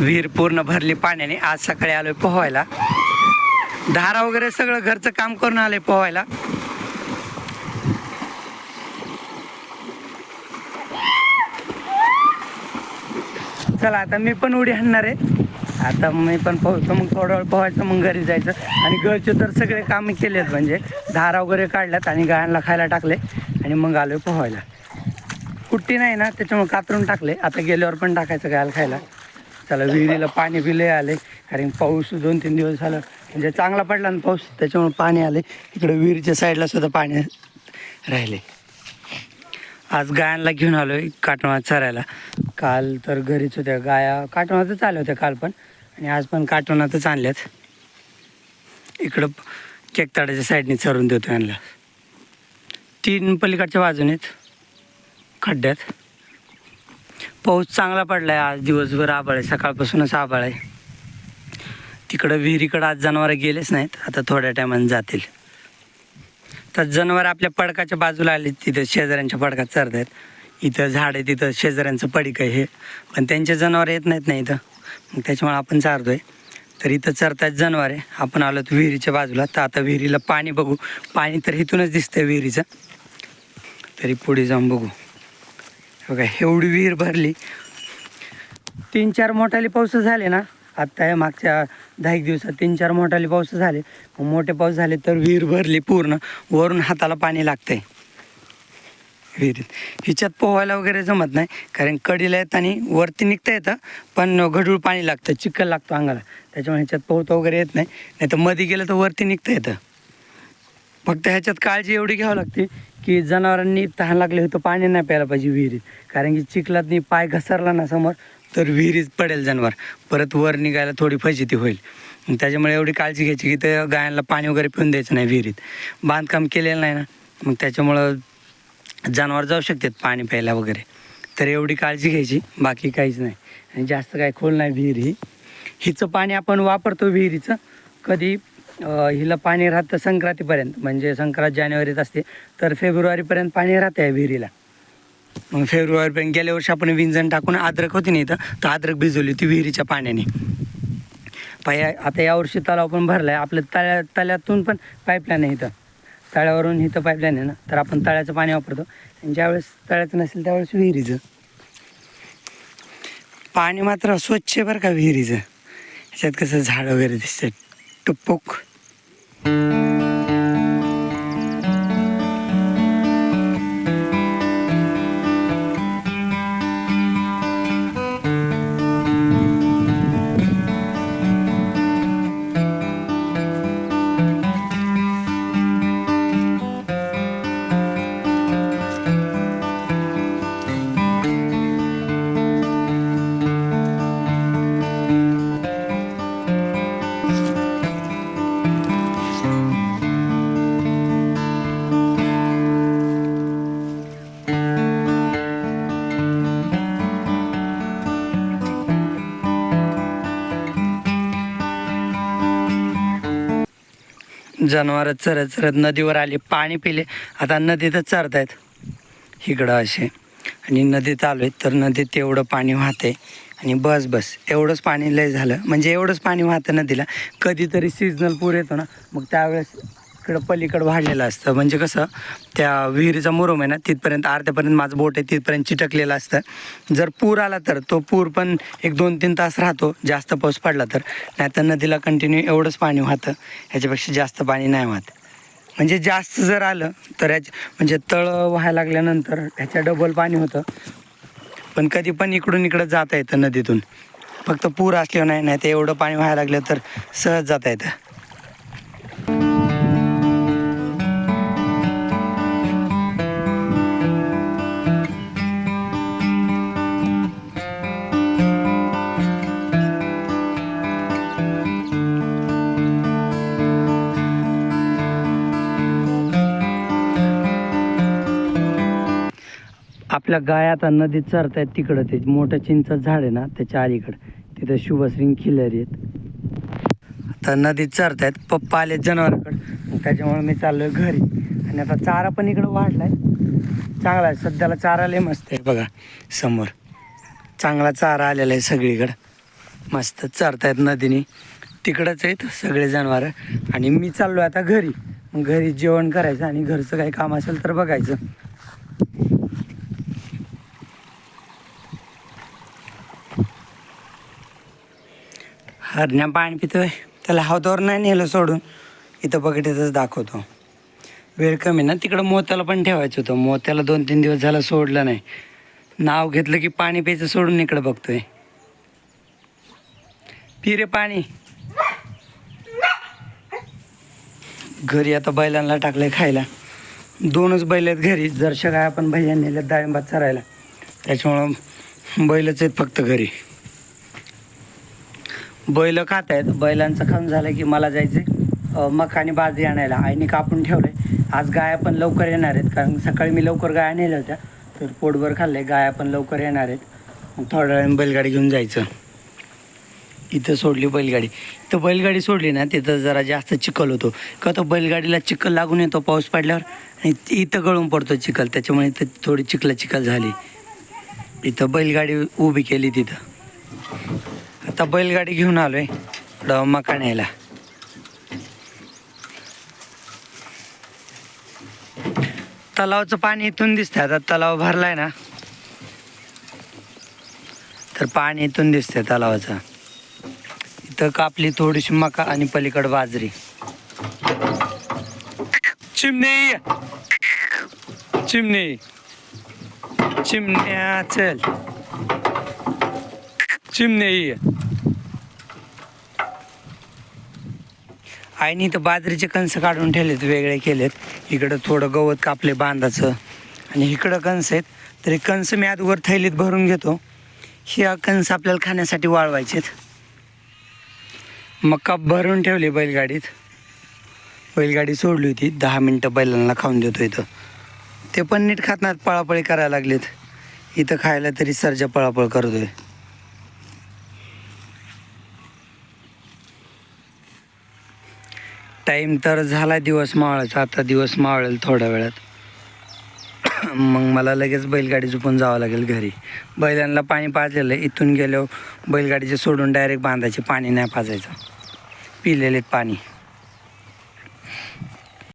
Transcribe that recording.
विहीर पूर्ण भरली पाण्याने. आज सकाळी आलोय पोहायला. धारा वगैरे सगळं घरचं काम करून आलोय पोहायला. चला आता मी पण उडी हाणणार आहे. आता मी पण पोहतो मग थोडा वेळ पोहायचं मग घरी जायचं. आणि घरचे तर सगळे कामं केलेत म्हणजे धारा वगैरे काढल्यात आणि गायांना खायला टाकले आणि मग आलोय पोहायला. कुट्टी नाही ना त्याच्यामुळे कातरून टाकले. आता गेल्यावर पण टाकायचं गायला खायला. त्याला विहिरीला पाणी बिले आले कारण पाऊस दोन तीन दिवस झालं. म्हणजे चांगला पडला ना पाऊस त्याच्यामुळे पाणी आले इकडे विहिरीच्या साईडला सुद्धा पाणी राहिले. आज गायांना घेऊन आलो आहे काटोणात चरायला. काल तर घरीच होत्या. गाया काटवणातच आल्या होत्या काल पण. आणि आज पण काटोणातच आणल्यात. इकडं केकताडाच्या साईडने चरून देतो यांना तीन पलीकडच्या बाजूने आहेत खड्ड्यात. पाऊस चांगला पडला आहे आज दिवसभर आभाळ आहे. सकाळपासूनच आभाळ आहे. तिकडं विहिरीकडं आज जनावरं गेलेच नाहीत. आता थोड्या टायमाने जातील. तर जनावर आपल्या पडकाच्या बाजूला आले तिथं शेजाऱ्यांच्या पडकात चरत आहेत इथं झाड आहे तिथं शेजाऱ्यांचं पडिक आहे हे. पण त्यांचे जनावर येत नाहीत ना इथं. मग त्याच्यामुळे आपण चारतोय. तर इथं चरतायत जनावर. आहे आपण आलो विहिरीच्या बाजूला. तर आता विहिरीला पाणी बघू. पाणी तर इथूनच दिसतंय विहिरीचं. तरी पुढे जाऊन बघू. बघा एवढी विहीर भरली. तीन चार मोठाले पाऊस झाले ना आत्ता या मागच्या दहा एक दिवसात तीन चार मोठाले पाऊस झाले. मोठे पाऊस झाले तर विहीर भरली पूर्ण. वरून हाताला पाणी लागतंय. विहिरीत. हिच्यात पोहायला वगैरे जमत नाही कारण कडीला येत आणि वरती निघता येतं पण गढूळ पाणी लागतं चिखल लागतो अंगाला. त्याच्यामुळे ह्याच्यात पोहता वगैरे येत नाही. नाही तर मध्ये गेलं तर वरती निघता येतं. फक्त ह्याच्यात काळजी एवढी घ्यावी लागते की जनावरांनी तहान लागले होतं पाणी नाही प्यायला पाहिजे विहिरीत. कारण की चिखलात पाय घसरला ना समोर तर विहिरीत पडेल जनावर. परत वर निघायला थोडी फजिती होईल. मग त्याच्यामुळे एवढी काळजी घ्यायची की ते गायांना पाणी वगैरे पिऊन द्यायचं नाही विहिरीत. बांधकाम केलेलं नाही ना. मग त्याच्यामुळं जनावर जाऊ शकतात पाणी प्यायला वगैरे. तर एवढी काळजी घ्यायची बाकी काहीच नाही. आणि जास्त काय खोल नाही विहीर ही. हिचं पाणी आपण वापरतो विहिरीचं. कधी हिला पाणी राहतं संक्रांतीपर्यंत. म्हणजे संक्रांत जानेवारीत असते तर फेब्रुवारीपर्यंत पाणी राहते या विहिरीला. मग फेब्रुवारीपर्यंत गेल्या वर्षी आपण विंजण टाकून अद्रक होती नाही इथं तर अद्रक भिजवली होती विहिरीच्या पाण्याने. पाया आता यावर्षी तलाव पण भरला आहे आपल्या तळ्या तळ्यातून पण पाईपलाईन आहे इथं. तळ्यावरून इथं पाईपलाईन आहे ना तर आपण तळ्याचं पाणी वापरतो. आणि ज्यावेळेस तळ्याचं नसेल त्यावेळेस विहिरीचं. पाणी मात्र स्वच्छ बरं का विहिरीचं. याच्यात कसं झाड वगैरे दिसतं टुप्पूक. Mm-hmm. जनावरं चरत चरत नदीवर आले पाणी पिले. आता नदीतच चरत आहेत इकडं असे. आणि नदीत आलो आहे तर नदीत एवढं पाणी वाहते आणि बस बस. एवढंच पाणी लय झालं. म्हणजे एवढंच पाणी वाहतं नदीला. कधीतरी सीजनल पूर येतो ना. मग त्यावेळेस इकडं पलीकडं वाढलेलं असतं. म्हणजे कसं त्या विहिरीचा मुरुम आहे ना तिथपर्यंत अर्ध्यापर्यंत माझं बोट आहे तिथपर्यंत चिटकलेलं असतं. जर पूर आला तर तो पूर पण एक दोन तीन तास राहतो जास्त पाऊस पडला तर. नाहीतर नदीला कंटिन्यू एवढंच पाणी वाहतं. ह्याच्यापेक्षा जास्त पाणी नाही वाहत. म्हणजे जास्त जर आलं तर ह्याच्या म्हणजे तळ व्हायला लागल्यानंतर ह्याच्या डबल पाणी होतं. पण कधी पण इकडून इकडं जाता येतं नदीतून. फक्त पूर असल्यावर नाही नाही तर एवढं पाणी व्हायला लागलं तर सहज जाता येतं. आपल्या गाय आता नदीत चरतायत तिकडं ते. मोठं चिंच झाड आहे ना त्याच्या अलीकडं. तिथं शुभश्रींग खिलरी आहेत. आता नदीत चरतायत पप्पा आले जनावराकडं. त्याच्यामुळे मी चाललोय घरी. आणि आता चारा पण इकडं वाढलाय. चांगला आहे सध्याला चारा लय मस्त आहे बघा समोर. चांगला चारा आलेला आहे सगळीकडं. मस्त चरतायत नदीने. तिकडंच आहेत सगळे जनावर. आणि मी चाललो आता घरी. मग घरी जेवण करायचं आणि घरचं काही काम असेल तर बघायचं. हरण्या पाणी पितोय. त्याला हवतावर नाही नेलं सोडून. इथं बघितच दाखवतो. वेळ कमी ना तिकडं मोत्याला पण ठेवायचं होतं. मोत्याला दोन तीन दिवस झालं सोडलं नाही. नाव घेतलं की पाणी प्यायचं सोडून इकडं बघतोय. पिरे पाणी. घरी आता बैलांना टाकलंय खायला. दोनच बैल आहेत घरी. जरशा गाय आपण भैया नेल्यात डाळिंबात चरायला. त्याच्यामुळं बैलच आहेत फक्त घरी. बैल खात आहेत बैलांचं खाऊन झालं की मला जायचं मका आणि बाजरी आणायला. आईने कापून ठेवलंय. आज गाया पण लवकर येणार आहेत. कारण सकाळी मी लवकर गाया नेल्या होत्या. तर पोटभर खाल्ले गाया पण लवकर येणार आहेत. मग थोड्या वेळाने बैलगाडी घेऊन जायचं. इथं सोडली बैलगाडी. इथं बैलगाडी सोडली ना तिथं जरा जास्त चिखल होतो. का तो बैलगाडीला चिखल लागून येतो पाऊस पडल्यावर? आणि इथं गळून पडतो चिखल. त्याच्यामुळे इथं थोडी चिखला चिखल झाली. इथं बैलगाडी उभी केली तिथं. आता बैलगाडी घेऊन आलोय. मकान यायला तलावचं पाणी इथून दिसतंय. आता तलाव भरलाय ना. तर पाणी इथून दिसतंय तलावाचं. इथं कापली थोडीशी मका आणि पलीकड बाजरी. चिमणी! चिमणी! चिमण्या चल. चिमणी! आईने इथं बाजरीचे कणस काढून ठेवलेत वेगळे केलेत. इकडं थोडं गवत कापले बांधाचं. आणि इकडं कणस आहेत तरी कणस मी आजवर थैलीत भरून घेतो. हे कणस आपल्याला खाण्यासाठी वाळवायचेत. मका भरून ठेवली बैलगाडीत. बैलगाडी सोडली होती दहा मिनटं बैलांना खाऊन देतो इथं. ते पण नीट खात नाहीत पळापळी करायला लागलेत. इथं खायला तरी सर्जा पळापळ करतोय. टाईम तर झाला दिवस मावळाचा आता दिवस मावळेल थोड्या वेळात. मग मला लगेच बैलगाडी झुपून जावं लागेल घरी. बैलांना पाणी पाजलेलं आहे. इथून गेल्यावर बैलगाडीचे सोडून डायरेक्ट बांधायचे. पाणी नाही पाजायचं. पिलेले पाणी.